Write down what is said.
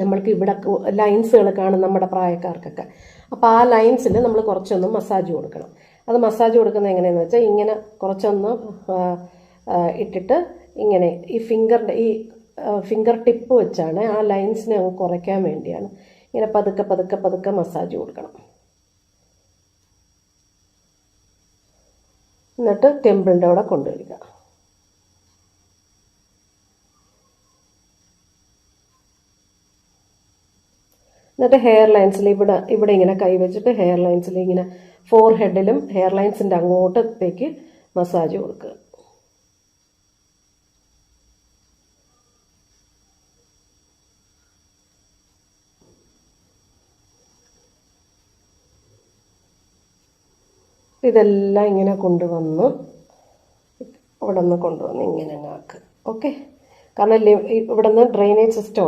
നമ്മൾക്ക് ഇവിടെ ലൈൻസുകൾ കാണും നമ്മുടെ പ്രായക്കാർക്കൊക്കെ. അപ്പോൾ ആ ലൈൻസിൽ നമ്മൾ കുറച്ചൊന്ന് മസാജ് കൊടുക്കണം. അത് മസാജ് കൊടുക്കുന്നത് എങ്ങനെയെന്ന് വെച്ചാൽ ഇങ്ങനെ കുറച്ചൊന്ന് ഇട്ടിട്ട് ഇങ്ങനെ ഈ ഫിംഗറിന്റെ ഈ ഫിംഗർ ടിപ്പ് വെച്ചാണ് ആ ലൈൻസിനെ അങ്ങ് കുറയ്ക്കാൻ വേണ്ടിയാണ് ഇങ്ങനെ പതുക്കെ പതുക്കെ പതുക്കെ മസാജ് കൊടുക്കണം. എന്നിട്ട് ടെമ്പിളിന്റെ അവിടെ കൊണ്ടുവരിക എന്നിട്ട് ഹെയർ ലൈൻസിൽ ഇവിടെ ഇവിടെ ഇങ്ങനെ കൈവച്ചിട്ട് ഹെയർ ലൈൻസിൽ ഇങ്ങനെ ഫോർ ഹെഡിലും ഹെയർ ലൈൻസിന്റെ അങ്ങോട്ടത്തേക്ക് മസാജ് കൊടുക്കുക. ഇതെല്ലാം ഇങ്ങനെ കൊണ്ടുവന്ന് ഇവിടെ നിന്ന് കൊണ്ടുവന്ന് ഇങ്ങനെ ആക്കുക ഓക്കെ കാരണം ഇവിടെ നിന്ന് ഡ്രെയിനേജ് സിസ്റ്റം